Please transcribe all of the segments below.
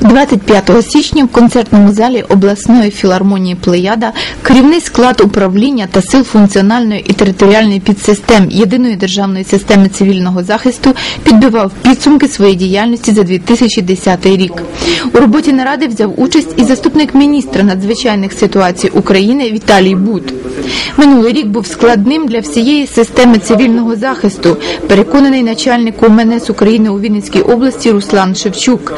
25 січня в концертному залі обласної філармонії Плеяда керівний склад управління та сил функціональної і територіальної підсистем єдиної державної системи цивільного захисту підбивав підсумки своєї діяльності за 2010 рік. У роботі наради взяв участь і заступник міністра надзвичайних ситуацій України Віталій Бут. Минулий рік був складним для всієї системи цивільного захисту. Переконаний начальник УМНС України у Вінницькій області Руслан Шевчук.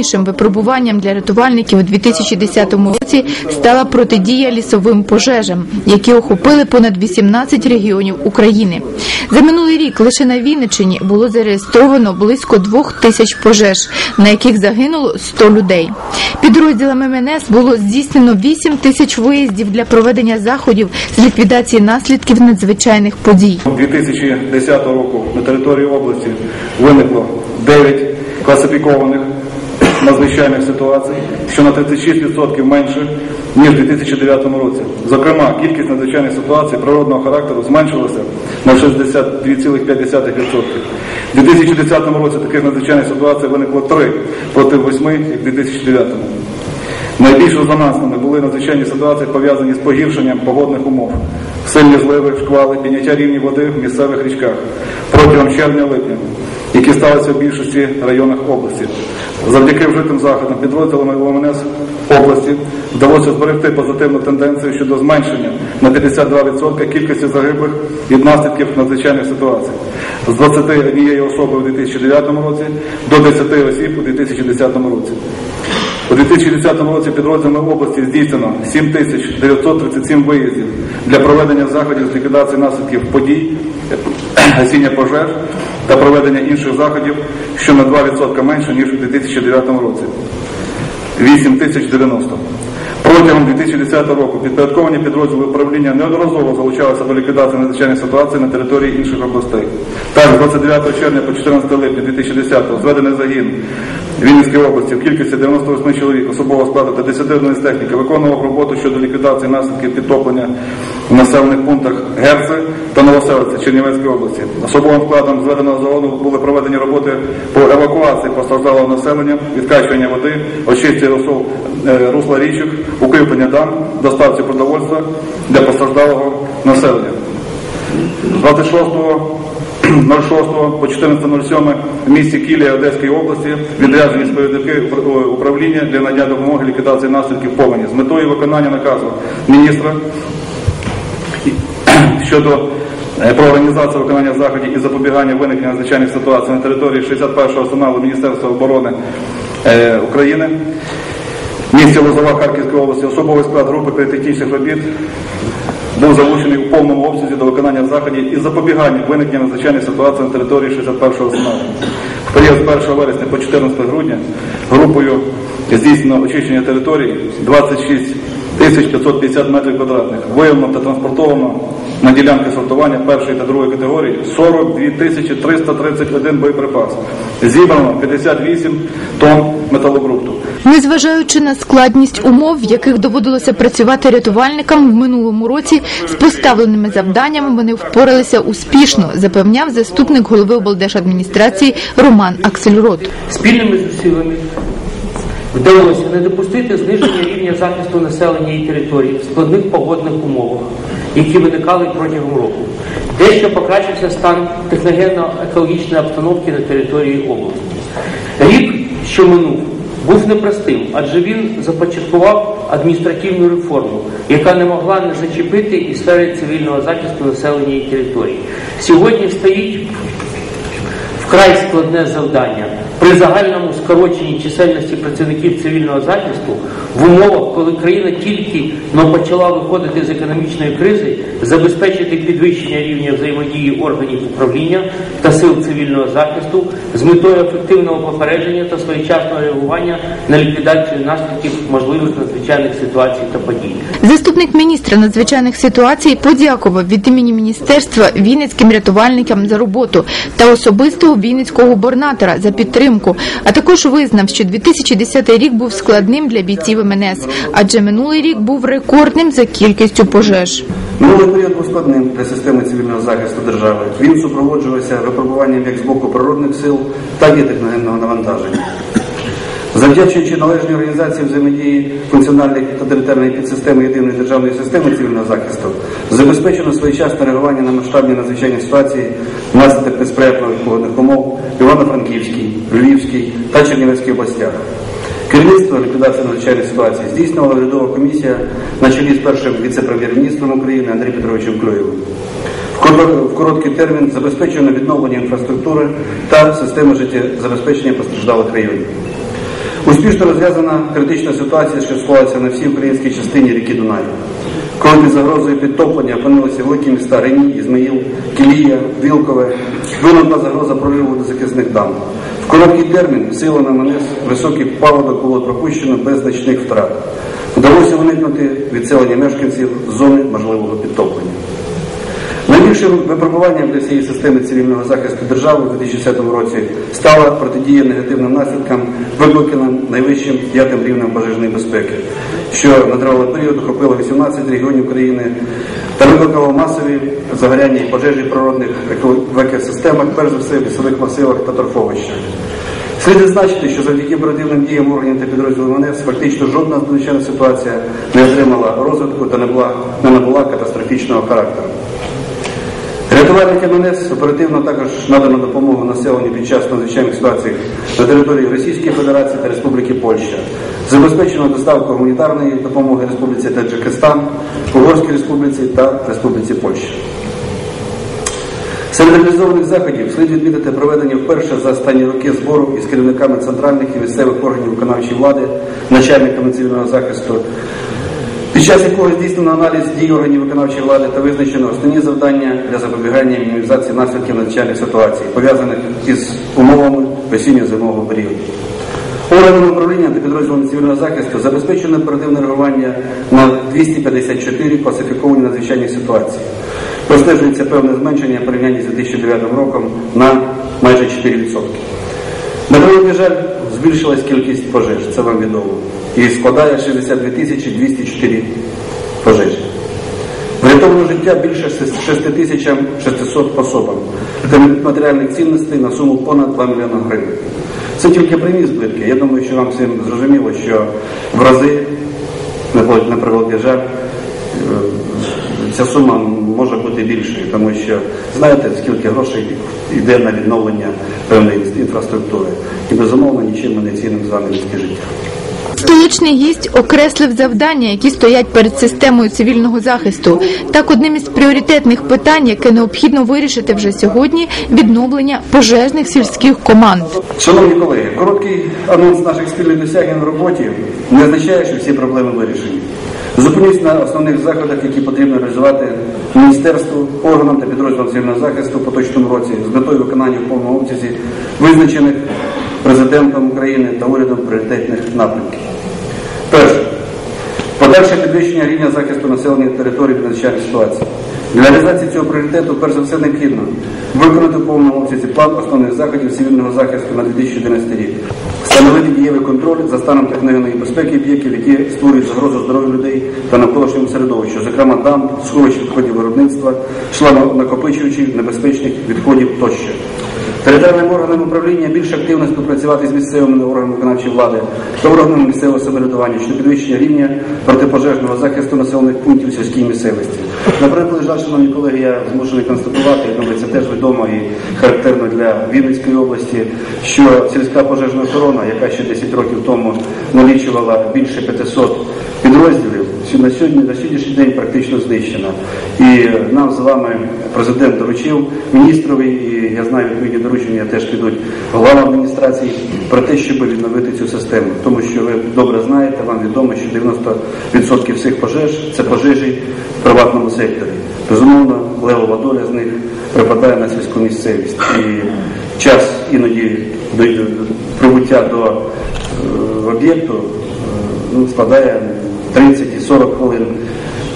Найскладнішим випробуванням для рятувальників у 2010 році стала протидія лісовим пожежам, які охопили понад 18 регіонів України. За минулий рік лише на Вінниччині було зареєстровано близько двох тисяч пожеж, на яких загинуло 100 людей. Підрозділами МНС було здійснено 8 тисяч виїздів для проведення заходів з ліквідації наслідків надзвичайних подій. 2010 року на території області виникло 9 класифікованих надзвичайних ситуацій, що на 36% менше, ніж у 2009 році. Зокрема, кількість надзвичайних ситуацій природного характеру зменшилася на 62,5%. У 2010 році таких надзвичайних ситуацій виникло 3 проти 8, як у 2009 році. Найбільш резонансними були надзвичайні ситуації, пов'язані з погіршенням погодних умов, сильні зливи, шквали, підняття рівні води в місцевих річках протягом червня-липня, які сталися в більшості районах області. Завдяки вжитим заходам підрозділами ОМНС області вдалося зберегти позитивну тенденцію щодо зменшення на 52% кількості загиблих від наслідків надзвичайних ситуацій з 21 особи у 2009 році до 10 осіб у 2010 році. У 2010 році підрозділами області здійснено 7937 виїздів для проведення заходів з ліквідації наслідків подій, гасіння пожеж та проведення інших заходів, що на 2% менше, ніж у 2009 році. 8090. Протягом 2010 року підпорядковані підрозділи управління неодноразово залучалися до ліквідації надзвичайних ситуацій на території інших областей. Так, з 29 червня по 14 липня 2010-го зведений загін Вінницької області в кількості 98 чоловік особового складу та 10 одиниць техніки виконував роботу щодо ліквідації наслідків підтоплення в населених пунктах Герци та Новоселиці Чернівецької області. Особовим складом зведеного загону були проведені роботи по евакуації постраждалого населення, відкачування води, очисті русла річок, укріплення дам, доставці продовольства для постраждалого населення. 26.06 по 14.07 в місті Кілія Одеської області відряджені сповідники управління для надання допомоги ліквідації наслідків повені з метою виконання наказу міністра щодо про організацію виконання заходів і запобігання виникнення надзвичайних ситуацій на території 61-го арсеналу Міністерства оборони України в місті Лозова Харківської області особовий склад групи критичних робіт був залучений у повному обсязі до виконання заходів із запобігання виникнення надзвичайних ситуацій на території 61-го арсеналу. В період з 1 вересня по 14 грудня групою здійснено очищення території 26 550 метрів квадратних. Виявлено та транспортовано на ділянки сортування першої та другої категорії 42 331 боєприпас. Зібрано 58 тонн металобрухту. Незважаючи на складність умов, в яких доводилося працювати рятувальникам в минулому році, з поставленими завданнями вони впоралися успішно, запевняв заступник голови облдержадміністрації Роман Аксельрод. Спільними зусиллями вдалося не допустити зниження рівня захисту населення і території в складних погодних умовах, які виникали протягом року. Дещо покращився стан техногенно-екологічної обстановки на території області. Рік, що минув, був непростим, адже він започаткував адміністративну реформу, яка не могла не зачепити і сфери цивільного захисту населення і території. Сьогодні стоїть вкрай складне завдання при загальному скороченні чисельності працівників цивільного захисту в умовах, коли країна тільки но почала виходити з економічної кризи, забезпечити підвищення рівня взаємодії органів управління та сил цивільного захисту з метою ефективного попередження та своєчасного реагування на ліквідацію наслідків можливих надзвичайних ситуацій та подій. Заступник міністра надзвичайних ситуацій подякував від імені міністерства вінницьким рятувальникам за роботу та особисто вінницького губернатора за підтримку, а також визнав, що 2010 рік був складним для бійців МНС, адже минулий рік був рекордним за кількістю пожеж. Минулий період був складним для системи цивільного захисту держави. Він супроводжувався випробуванням як з боку природних сил, так і техногенного навантаження. За Завдячуючи належній організації взаємодії функціональних та територіальної підсистеми єдиної державної системи цивільного захисту, забезпечено своєчасне реагування на масштабні надзвичайні ситуації внаслідок несприятливих погодних умов в Івано-Франківській, Львівській та Чернівецькій областях. Керівництво ліквідації надзвичайної ситуації здійснювала урядова комісія на чолі з першим віце-прем'єр-міністром України Андрієм Петровичем Клюєвим. В короткий термін забезпечено відновлення інфраструктури та системи життєзабезпечення постраждалих районів. Успішно розв'язана критична ситуація, що склалася на всій українській частині ріки Дунай. Коли під загрозою підтоплення опинилися великі міста Рені, Ізмаїл, Кілія, Вілкове, виникла загроза прориву до захисних дам. В короткий термін силами МНС високий паводок було пропущено без значних втрат. Вдалося уникнути відселення мешканців з зони можливого підтоплення. Найбільшим випробуванням для всієї системи цивільного захисту держави у 2010 році стала протидія негативним наслідкам, викликаним найвищим п'ятим рівнем пожежної безпеки, що на тривалий період охопило 18 регіонів країни та викликало масові загоряння і пожежі природних в екосистемах, перш за все в лісових масивах та торфовищах. Слід відзначити, що завдяки оперативним діям органів та підрозділів МНС фактично жодна надзвичайна ситуація не отримала розвитку та не була, не набула катастрофічного характеру. Рятувальникам МНС оперативно також надано допомогу населенню під час надзвичайних ситуацій на території Російської Федерації та Республіки Польща. Забезпечено доставку гуманітарної допомоги Республіці Таджикистан, Угорській Республіці та Республіці Польща. Серед реалізованих заходів слід відмітити проведення вперше за останні роки збору із керівниками центральних і місцевих органів виконавчої влади, начальниками цивільного захисту, під час якого здійснено аналіз дій органів виконавчої влади та визначено основні завдання для запобігання і мінімізації наслідків надзвичайних ситуацій, пов'язаних із умовами осінньо-зимового періоду. Органами управління та підрозділами цивільного захисту забезпечено оперативне реагування на 254 класифіковані надзвичайні ситуації. Простежується певне зменшення в порівнянні з 2009 роком на майже 4%. На превеликий жаль, збільшилась кількість пожеж, це вам відомо, і складає 62 тисячі 204 пожежі. Врятовано життя більше 6600 особам матеріальних цінностей на суму понад 2 мільйона гривень. Це тільки прямі збитки. Я думаю, що вам всім зрозуміло, що в рази, на на превеликий жаль, е, ця сума може бути більшою, тому що знаєте, скільки грошей йде на відновлення певної інфраструктури. І безумовно нічим ми не цінимо з вами людське життя. Столичний гість окреслив завдання, які стоять перед системою цивільного захисту. Так, одним із пріоритетних питань, яке необхідно вирішити вже сьогодні, відновлення пожежних сільських команд. Шановні колеги, короткий анонс наших спільних досягнень в роботі не означає, що всі проблеми вирішені. Зупинюсь на основних заходах, які потрібно реалізувати міністерству, органам та підрозділам цивільного захисту в поточному році з метою виконання в повному обсязі визначених президентом України та урядом пріоритетних напрямків. Перше. Подальше підвищення рівня захисту населення території надзвичайних ситуацій. Для реалізації цього пріоритету, перш за все, необхідно виконати в повному обсязі план основних заходів цивільного захисту на 2011 рік, встановити дієвий контроль за станом техногенної безпеки об'єктів, які створюють загрозу здоров'ю людей та навколишньому середовищу, зокрема дам, сховищ відходів виробництва, накопичувачів, небезпечних відходів тощо. Територіальним органам управління більш активно співпрацювати з місцевими органами виконавчої влади та органами місцевого самоврядування щодо підвищення рівня протипожежного захисту населених пунктів сільській місцевості. Наприклад, жаль, шановні колеги, я змушений констатувати, я думаю, це теж відомо і характерно для Вінницької області, що сільська пожежна охорона, яка ще 10 років тому налічувала більше 500 підрозділів, на сьогодні на сьогоднішній день практично знищена. І нам з вами президент доручив міністрові, і я знаю, відповідні доручення теж підуть головам адміністрації про те, щоб відновити цю систему. Тому що ви добре знаєте, вам відомо, що 90% всіх пожеж це пожежі в приватному секторі. Безумовно, левова доля з них припадає на сільську місцевість. І час іноді прибуття до е, об'єкту е, ну, складає 30 і 40 хвилин.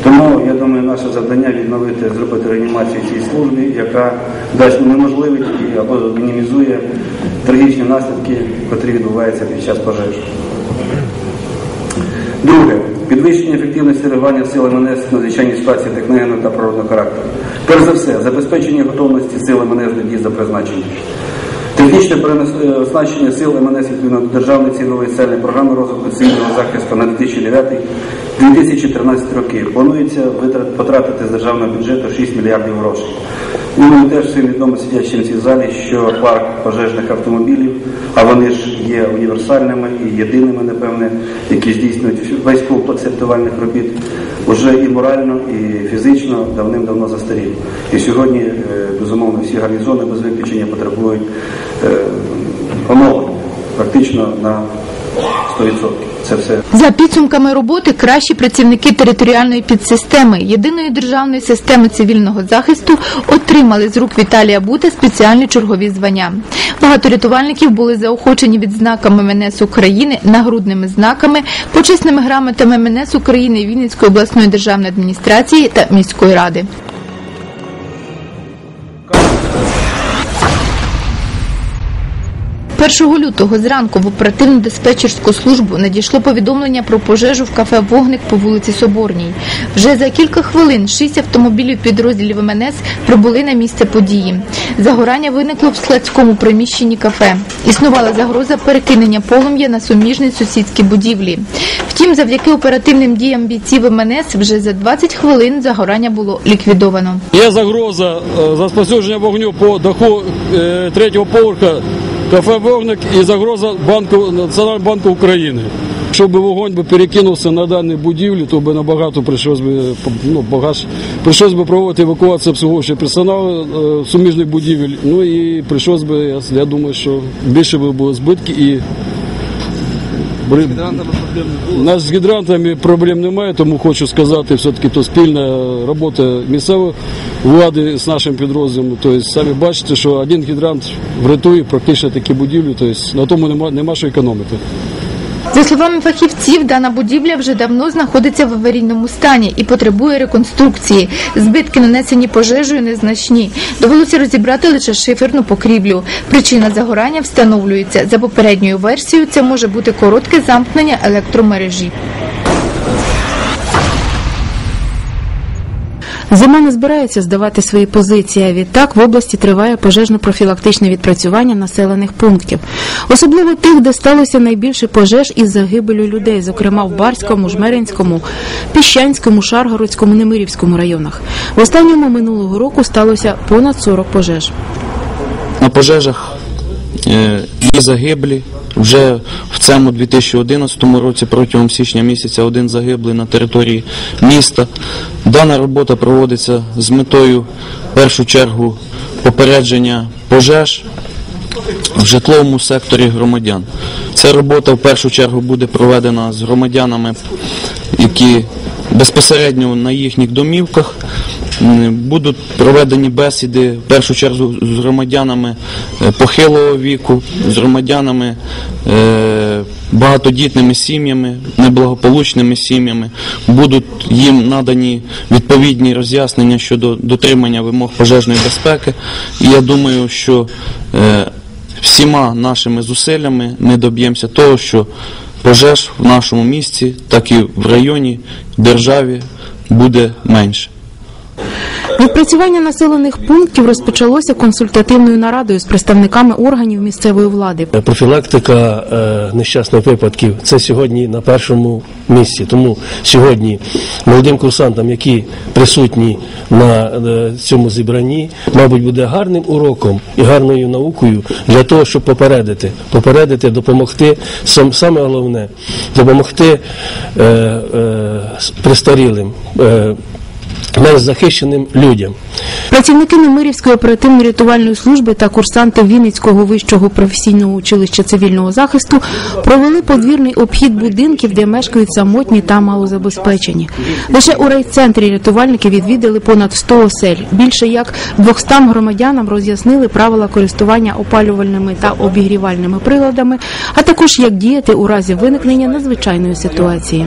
Тому я думаю, наше завдання відновити, зробити реанімацію цій службі, яка дасть неможливість або мінімізує трагічні наслідки, які відбуваються під час пожежі. Друге підвищення ефективності реагування сил МНС на звичайні ситуації техногенного та природного характеру. Перш за все, забезпечення готовності сил МНС до дій за призначенням. Технічне переоснащення сил МНС відповідно до Державної цільової соціальної програми розвитку цивільного захисту на 2009-2013 роки. Планується потратити з державного бюджету 6 мільярдів грошей. Ну, теж всім відомо сидячим в цій залі, що парк пожежних автомобілів, а вони ж є універсальними і єдиними, напевне, які здійснюють весь комплекс рятувальних робіт, вже і морально, і фізично давним-давно застарів. І сьогодні, е, безумовно, всі гарнізони без виключення потребують е, оновлення практично на 100%. Це все За підсумками роботи кращі працівники територіальної підсистеми єдиної державної системи цивільного захисту отримали з рук Віталія Бута спеціальні чергові звання. Багато рятувальників були заохочені відзнаками МНС України, нагрудними знаками, почесними грамотами МНС України, Вінницької обласної державної адміністрації та міської ради. Першого лютого зранку в оперативну диспетчерську службу надійшло повідомлення про пожежу в кафе Вогник по вулиці Соборній. Вже за кілька хвилин шість автомобілів підрозділів МНС прибули на місце події. Загорання виникло в складському приміщенні кафе. Існувала загроза перекинення полум'я на суміжні сусідські будівлі. Втім, завдяки оперативним діям бійців МНС вже за 20 хвилин загорання було ліквідовано. Є загроза е, розповсюдження вогню по даху е, третього поверха кафе і загроза банку, Національного банку України. Якщо б вогонь би перекинувся на дані будівлі, то би набагато прийшлось би, ну, багаж, прийшлось би проводити евакуацію обслуговуючого персоналу е, суміжних будівель. Ну і прийшлось би, я, я думаю, що більше би було збитки і Бри- у нас з гідрантами проблем немає, тому хочу сказати, все-таки то спільна робота місцевої влади з нашим підрозділом. Тобто, самі бачите, що один гідрант врятує практично такі будівлі, тобто на тому нема, нема що економити. За словами фахівців, дана будівля вже давно знаходиться в аварійному стані і потребує реконструкції. Збитки, нанесені пожежею, незначні. Довелося розібрати лише шиферну покрівлю. Причина загорання встановлюється. За попередньою версією, це може бути коротке замкнення електромережі. Зима не збирається здавати свої позиції. а Відтак в області триває пожежно-профілактичне відпрацювання населених пунктів, особливо тих, де сталося найбільше пожеж із загибелю людей, зокрема в Барському, Жмеринському, Піщанському, Шаргородському, Немирівському районах. В останньому минулого року сталося понад 40 пожеж. на пожежах є загиблі. Вже в цьому 2011 році протягом січня місяця один загиблий на території міста. Дана робота проводиться з метою в першу чергу попередження пожеж в житловому секторі громадян. Ця робота в першу чергу буде проведена з громадянами, які безпосередньо на їхніх домівках. Будуть проведені бесіди в першу чергу з громадянами е, похилого віку, з громадянами е, багатодітними сім'ями, неблагополучними сім'ями. Будуть їм надані відповідні роз'яснення щодо дотримання вимог пожежної безпеки. І я думаю, що е, всіма нашими зусиллями ми доб'ємося того, що пожеж в нашому місті, так і в районі, державі буде менше. Відпрацювання населених пунктів розпочалося консультативною нарадою з представниками органів місцевої влади. Профілактика е, нещасних випадків це сьогодні на першому місці. Тому сьогодні молодим курсантам, які присутні на е, цьому зібранні, мабуть, буде гарним уроком і гарною наукою для того, щоб попередити, попередити, допомогти. Сам- Саме головне допомогти е, е, престарілим. Е, менш захищеним людям. Працівники Немирівської оперативно-рятувальної служби та курсанти Вінницького вищого професійного училища цивільного захисту провели подвірний обхід будинків, де мешкають самотні та малозабезпечені. Лише у райцентрі рятувальники відвідали понад 100 осель. Більше як 200 громадянам роз'яснили правила користування опалювальними та обігрівальними приладами, а також як діяти у разі виникнення надзвичайної ситуації.